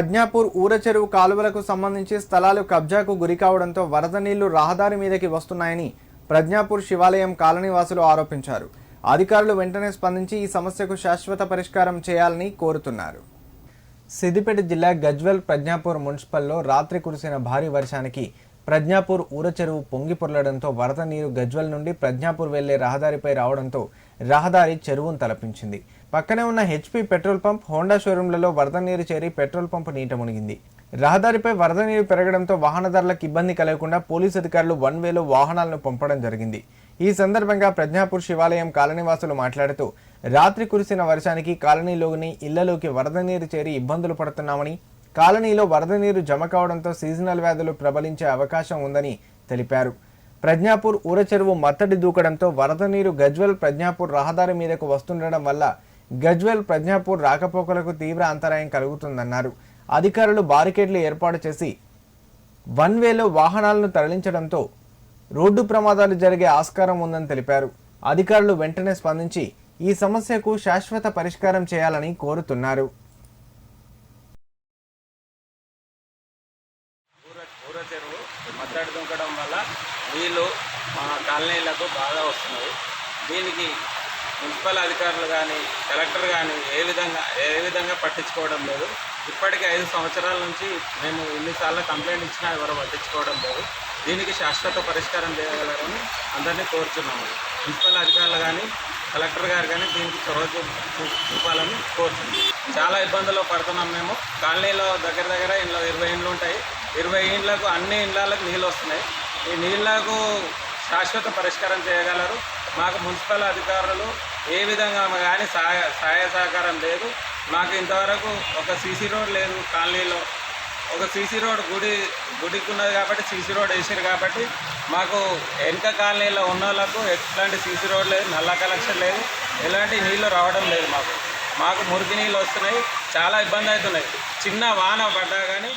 ప్రజ్ఞాపూర్ ఊర చెరువు కాలువలకు సంబంధించి స్థలాలు కబ్జాకు గురి కావడంతో వరద నీళ్ళు రహదారి మీదకి వస్తున్నాయని ప్రజ్ఞాపూర్ శివాలయం కాలనీవాసులు ఆరోపించారు. అధికారులు వెంటనే స్పందించి ఈ సమస్యకు శాశ్వత పరిష్కారం చేయాలని కోరుతున్నారు. సిద్దిపేట జిల్లా గజ్వెల్ ప్రజ్ఞాపూర్ మున్సిపల్లో రాత్రి కురిసిన భారీ వర్షానికి ప్రజ్ఞాపూర్ ఊర చెరువు పొంగి పొర్లడంతో వరద నీరు గజ్వెల్ నుండి ప్రజ్ఞాపూర్ వెళ్ళే రహదారిపై రావడంతో రహదారి చెరువును తలపించింది. పక్కనే ఉన్న హెచ్పి పెట్రోల్ పంప్ హోండా షోరూంలలో వరద నీరు చేరి పెట్రోల్ పంప్ నీట మునిగింది. రహదారిపై వరద నీరు పెరగడంతో వాహనదారులకు ఇబ్బంది కలగకుండా పోలీసు అధికారులు వన్ వేలో వాహనాలను పంపడం జరిగింది. ఈ సందర్భంగా ప్రజ్ఞాపూర్ శివాలయం కాలనీవాసులు మాట్లాడుతూ రాత్రి కురిసిన వర్షానికి కాలనీలోని ఇళ్ళలోకి వరద నీరు చేరి ఇబ్బందులు పడుతున్నామని కాలనీలో వరద నీరు జమ కావడంతో సీజనల్ వ్యాధులు ప్రబలించే అవకాశం ఉందని తెలిపారు. ప్రజ్ఞాపూర్ ఊర చెరువు మత్తడి దూకడంతో వరద నీరు గజ్వల్ ప్రజ్ఞాపూర్ రహదారి మీదకు వస్తుండడం వల్ల గజ్వెల్ ప్రజ్ఞాపూర్ రాకపోకలకు తీవ్ర అంతరాయం కలుగుతుందన్నారు. అధికారులు బారికేడ్లు ఏర్పాటు చేసి వన్ వేలో వాహనాలను తరలించడంతో రోడ్డు ప్రమాదాలు జరిగే ఆస్కారం ఉందని తెలిపారు. అధికారులు వెంటనే స్పందించి ఈ సమస్యకు శాశ్వత పరిష్కారం చేయాలని కోరుతున్నారు. ఊర దుంకడం వల్ల నీళ్ళు మా కాలనీలకు బాగా వస్తున్నాయి. దీనికి మున్సిపల్ అధికారులు కానీ కలెక్టర్ కానీ ఏ విధంగా ఏ విధంగా పట్టించుకోవడం లేదు. ఇప్పటికి ఐదు సంవత్సరాల నుంచి మేము ఎన్నిసార్లు కంప్లైంట్ ఇచ్చినా ఎవరు పట్టించుకోవడం లేదు. దీనికి శాశ్వత పరిష్కారం చేయగలరని అందరినీ కోరుతున్నాము మున్సిపల్ అధికారులు కానీ కలెక్టర్ గారు కానీ దీనికి చొరవ చూపాలని కోరుతున్నాం చాలా ఇబ్బందులు పడుతున్నాం మేము. కాలనీలో దగ్గర దగ్గర ఇంట్లో ఇరవై ఇండ్లు ఉంటాయి. ఇరవై ఇండ్లకు అన్ని ఇండ్లకు నీళ్ళు వస్తున్నాయి. ఈ నీళ్ళకు శాశ్వత పరిష్కారం చేయగలరు. మాకు మున్సిపల్ అధికారులు ఏ విధంగా కానీ సహాయ సహాయ సహకారం లేదు. మాకు ఇంతవరకు ఒక సీసీ రోడ్ లేదు కాలనీలో. ఒక సీసీ రోడ్ గుడి గుడికి ఉన్నది కాబట్టి సీసీ రోడ్ వేసారు కాబట్టి మాకు వెనక కాలనీలో ఉన్న వాళ్ళకు ఎట్లాంటి సీసీ రోడ్ లేదు నల్ల కలెక్షన్ లేదు ఎలాంటి నీళ్ళు రావడం లేదు మాకు. మాకు మురికి నీళ్ళు వస్తున్నాయి చాలా ఇబ్బంది అవుతున్నాయి. చిన్న వాన పడ్డా కానీ